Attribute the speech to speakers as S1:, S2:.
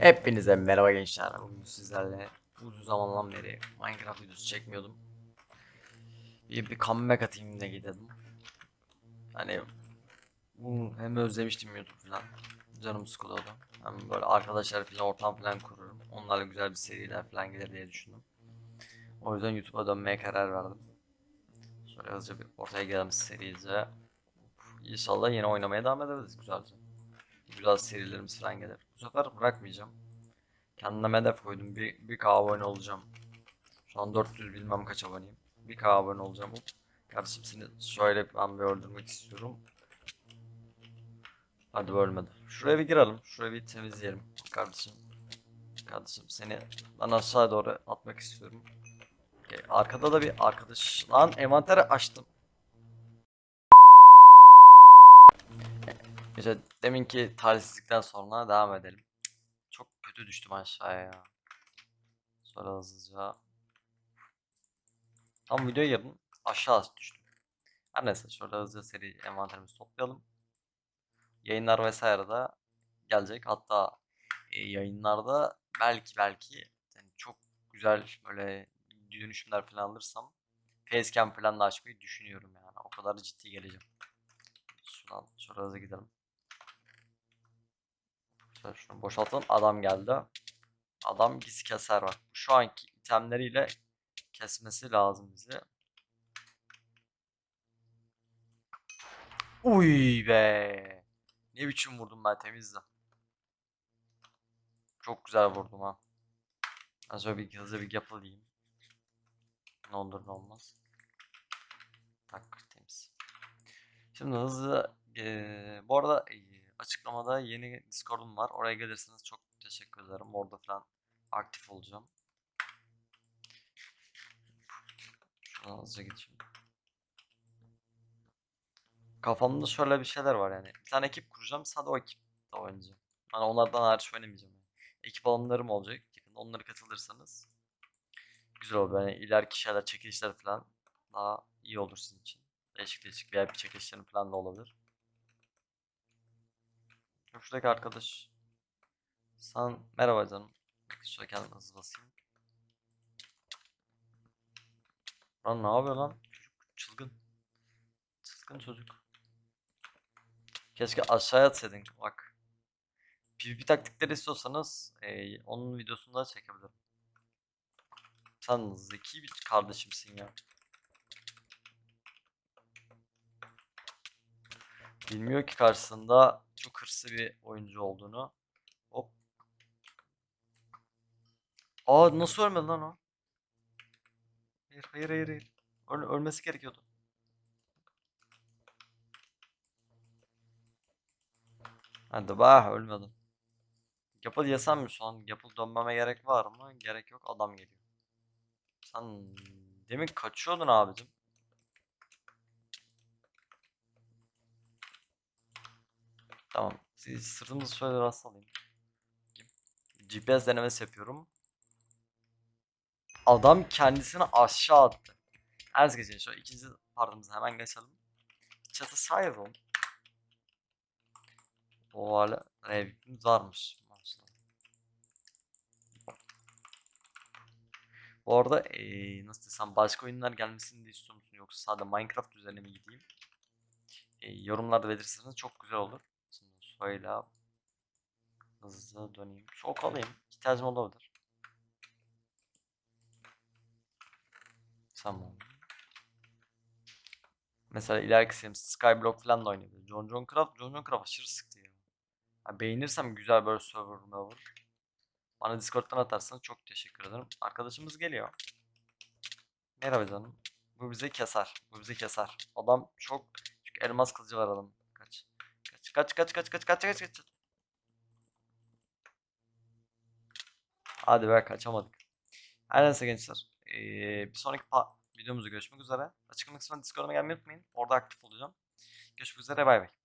S1: Hepinize merhaba gençler. Bugün sizlerle uzun zamandan beri Minecraft videosu çekmiyordum. Bir, bir comeback atayım ne dedim. Hani bu hem özlemiştim YouTube falan. Canım sıkılıyordu. Hem böyle arkadaşlar falan ortam falan kururum. Onlarla güzel bir seriler falan gelir diye düşündüm. O yüzden YouTube'a dönmeye karar verdim. Şöyle hızlıca bir ortaya gelelim serice. İnşallah yine oynamaya devam ederiz güzelce. Güzel serilerimiz falan gelir. Bu sefer bırakmayacağım. Kendime hedef koydum. Bir, bir K abone olacağım. Şu an 400 bilmem kaç aboneyim. Bir K abone olacağım. Kardeşim seni şöyle ben bir öldürmek istiyorum. Hadi ölmedi. Şuraya bir girelim. Şuraya bir temizleyelim. Kardeşim. Kardeşim seni ben aşağı doğru atmak istiyorum. Okey, Arkada da bir arkadaş. Lan envanteri açtım. İşte deminki talihsizlikten sonra devam edelim. Çok kötü düştüm aşağıya ya. Sonra hızlıca. Tam videoya girdim. Aşağı düştüm. Her neyse şöyle hızlıca seri envanterimizi toplayalım. Yayınlar vesaire de gelecek. Hatta e, yayınlarda belki belki yani çok güzel böyle dönüşümler falan alırsam facecam falan da açmayı düşünüyorum yani. O kadar ciddi geleceğim. Şuradan hızlı gidelim. Şöyle şunu boşaltalım. Adam geldi. Adam gizli keser var. Şu anki itemleriyle kesmesi lazım bizi. Uy be. Ne biçim vurdum ben temizle. Çok güzel vurdum ha. Az önce bir hızlı bir yapılayım. Ne olur ne olmaz. Tak temiz. Şimdi hızlı eee, bu arada eee, açıklamada yeni Discord'um var. Oraya gelirseniz çok teşekkür ederim. Orada falan aktif olacağım. Şuradan hızlıca geçeyim. Kafamda şöyle bir şeyler var yani. Bir tane ekip kuracağım. Sadece o ekipte oynayacağım. Yani onlardan hariç oynamayacağım. Yani. Ekip alımlarım olacak. Yakında onlara katılırsanız güzel olur. Yani ileriki şeyler, çekilişler falan daha iyi olur sizin için. Değişik değişik VIP çekilişlerin falan da olabilir. Şuradaki arkadaş. Sen merhaba canım. Şöyle kendimi hızlı basayım. Lan ne yapıyor lan? Çocuk çılgın. Çılgın çocuk. Keşke aşağıya atsaydın bak. PvP taktikleri istiyorsanız eee, onun videosunu da çekebilirim. Sen zeki bir kardeşimsin ya. Bilmiyor ki karşısında çok hırslı bir oyuncu olduğunu. Hop. Aa nasıl ölmedi lan o? Hayır hayır hayır hayır. Öl- ölmesi gerekiyordu. Hadi bah ölmedim. Yapıl yesem mi şu an? Yapıl dönmeme gerek var mı? Gerek yok adam geliyor. Sen demin kaçıyordun abicim. Tamam. Siz sırtınızı şöyle rastlayayım. GPS denemesi yapıyorum. Adam kendisini aşağı attı. Her geçelim. Şöyle ikinci partımıza hemen geçelim. Çatı sayalım. O hala evimiz varmış. Bu arada eee, nasıl desem başka oyunlar gelmesini de istiyor musun yoksa sadece Minecraft üzerine mi gideyim? Eee, yorumlarda belirtirseniz çok güzel olur. Şöyle hızlı döneyim. Çok alayım. İhtiyacım olabilir. Tamam. Mesela ileriki Sims Skyblock falan da oynayabilir. John John Craft, John John Craft aşırı sıktı ya. Ha, beğenirsem güzel böyle server olur. Bana Discord'dan atarsanız çok teşekkür ederim. Arkadaşımız geliyor. Merhaba canım. Bu bizi keser. Bu bizi keser. Adam çok... Çünkü elmas kılıcı var adam. Kaç. Kaç kaç kaç kaç kaç kaç. Hadi be kaçamadık. Her neyse gençler. Ee, bir sonraki videomuzda görüşmek üzere. Açıklama kısmına Discord'uma gelmeyi unutmayın. Orada aktif olacağım. Görüşmek üzere bay bay.